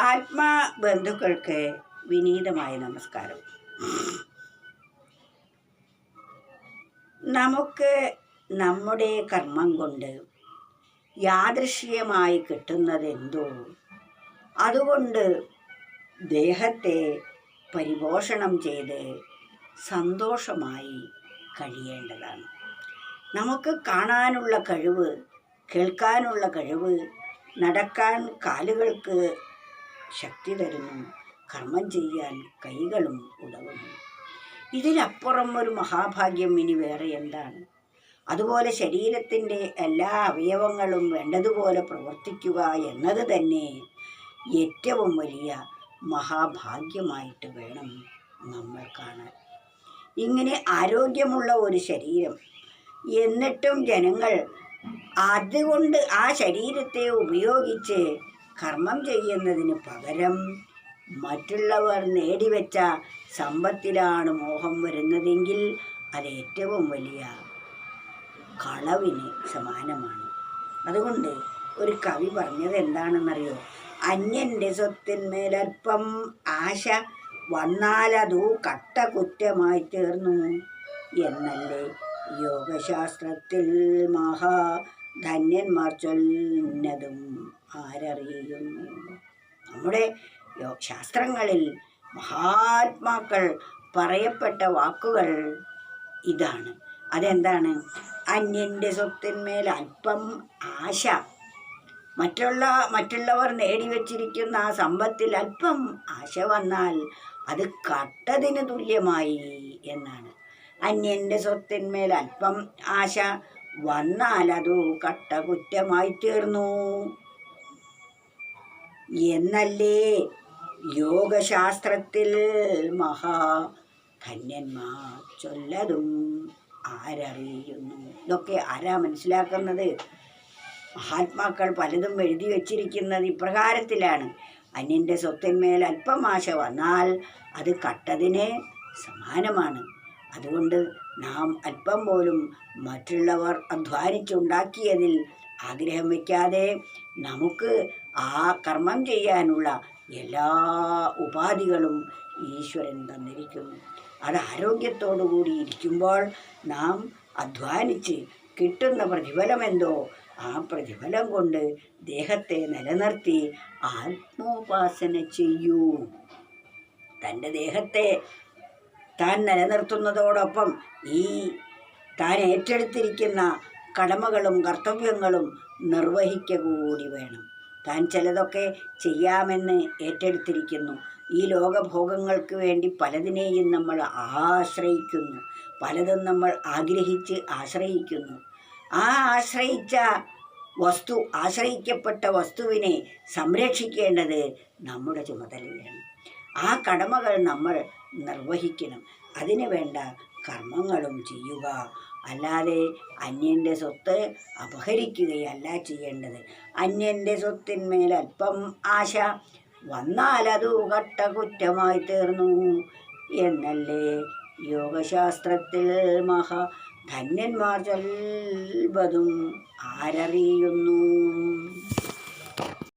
ആത്മാ ബന്ധുക്കൾക്ക് വിനീതമായ നമസ്കാരം. നമുക്ക് നമ്മുടെ കർമ്മം കൊണ്ട് യാദൃശ്യമായി കിട്ടുന്നതെന്തോ അതുകൊണ്ട് ദേഹത്തെ പരിപോഷണം ചെയ്ത് സന്തോഷമായി കഴിയേണ്ടതാണ്. നമുക്ക് കാണാനുള്ള കഴിവ് കേൾക്കാനുള്ള കഴിവ് നടക്കാൻ കാലുകൾക്ക് ശക്തി തരുന്നു. കർമ്മം ചെയ്യാൻ കൈകളും ഉതകുന്നു ഇതിനപ്പുറം ഒരു മഹാഭാഗ്യം ഇനി വേറെ എന്താണ്? അതുപോലെ ശരീരത്തിന്റെ എല്ലാ അവയവങ്ങളും വേണ്ടതുപോലെ പ്രവർത്തിക്കുക എന്നത് തന്നെ ഏറ്റവും വലിയ മഹാഭാഗ്യമായിട്ട് വേണം നമ്മൾ കാണാൻ. ഇങ്ങനെ ആരോഗ്യമുള്ള ഒരു ശരീരം എന്നിട്ടും ജനങ്ങൾ അതുകൊണ്ട് ആ ശരീരത്തെ ഉപയോഗിച്ച് കർമ്മം ചെയ്യുന്നതിന് പകരം മറ്റുള്ളവർ നേടിവെച്ച സമ്പത്തിലാണ് മോഹം വരുന്നതെങ്കിൽ അത് ഏറ്റവും വലിയ കളവിന് സമാനമാണ്. അതുകൊണ്ട് ഒരു കവി പറഞ്ഞത് എന്താണെന്നറിയോ? അന്യന്റെ സ്വത്തിന്മേലൽപ്പം ആശ വന്നാലതു കട്ട കുറ്റമായി തീർന്നു. എന്നല്ലേ യോഗശാസ്ത്രത്തിൽ മഹാ ധന്യന്മാർ ചൊല്ലുന്നതും ആരറിയുന്നു. നമ്മുടെ ശാസ്ത്രങ്ങളിൽ മഹാത്മാക്കൾ പറയപ്പെട്ട വാക്കുകൾ ഇതാണ്. അതെന്താണ്? അന്യന്റെ സ്വത്തിന്മേൽ അല്പം ആശ. മറ്റുള്ള മറ്റുള്ളവർ നേടിവെച്ചിരിക്കുന്ന ആ സമ്പത്തിൽ അല്പം ആശ വന്നാൽ അത് കട്ടതിന് തുല്യമായി എന്നാണ്. അന്യന്റെ സ്വത്തിന്മേൽ അല്പം ആശ വന്നാൽ അതു കട്ട കുറ്റമായി തീർന്നു എന്നല്ലേ യോഗശാസ്ത്രത്തിൽ മഹാ ധന്യന്മാർ ചൊല്ലതും ആരറിയുന്നു? ഇതൊക്കെ ആരാ മനസ്സിലാക്കുന്നത്? മഹാത്മാക്കൾ പലതും എഴുതി വച്ചിരിക്കുന്നത് ഇപ്രകാരത്തിലാണ്. അന്യന്റെ സ്വത്തിന്മേൽ അല്പമാശ വന്നാൽ അത് കട്ടതിന് സമാനമാണ്. അതുകൊണ്ട് നാം അല്പം പോലും മറ്റുള്ളവർ അധ്വാനിച്ചുണ്ടാക്കിയതിൽ ആഗ്രഹം വയ്ക്കാതെ നമുക്ക് ആ കർമ്മം ചെയ്യാനുള്ള എല്ലാ ഉപാധികളും ഈശ്വരൻ തന്നിരിക്കുന്നു അത് ആരോഗ്യത്തോടു കൂടി ഇരിക്കുമ്പോൾ നാം അധ്വാനിച്ച് കിട്ടുന്ന പ്രതിഫലമെന്തോ ആ പ്രതിഫലം കൊണ്ട് ദേഹത്തെ നിലനിർത്തി ആത്മോപാസന ചെയ്യൂ. തന്റെ ദേഹത്തെ താൻ നിലനിർത്തുന്നതോടൊപ്പം ഈ താൻ ഏറ്റെടുത്തിരിക്കുന്ന കടമകളും കർത്തവ്യങ്ങളും നിർവഹിക്കുക കൂടി വേണം. താൻ ചിലതൊക്കെ ചെയ്യാമെന്ന് ഏറ്റെടുത്തിരിക്കുന്നു. ഈ ലോകഭോഗങ്ങൾക്ക് വേണ്ടി പലതിനെയും നമ്മൾ ആശ്രയിക്കുന്നു. പലതും നമ്മൾ ആഗ്രഹിച്ച് ആശ്രയിക്കുന്നു. ആ ആശ്രയിച്ച വസ്തു ആശ്രയിക്കപ്പെട്ട വസ്തുവിനെ സംരക്ഷിക്കേണ്ടത് നമ്മുടെ ചുമതലയാണ്. ആ കടമകൾ നമ്മൾ നിർവഹിക്കണം. അതിനു വേണ്ട കർമ്മങ്ങളും ചെയ്യുക. അല്ലാതെ അന്യന്റെ സ്വത്ത് അപഹരിക്കുകയല്ല ചെയ്യേണ്ടത്. അന്യന്റെ സ്വത്തിന്മേൽ അല്പം ആശ അത് കട്ട കുറ്റമായി തീർന്നു എന്നല്ലേ യോഗശാസ്ത്രത്തിൽ മഹാ ധന്യന്മാർ ചൊൽവതും ആരറിയുന്നു.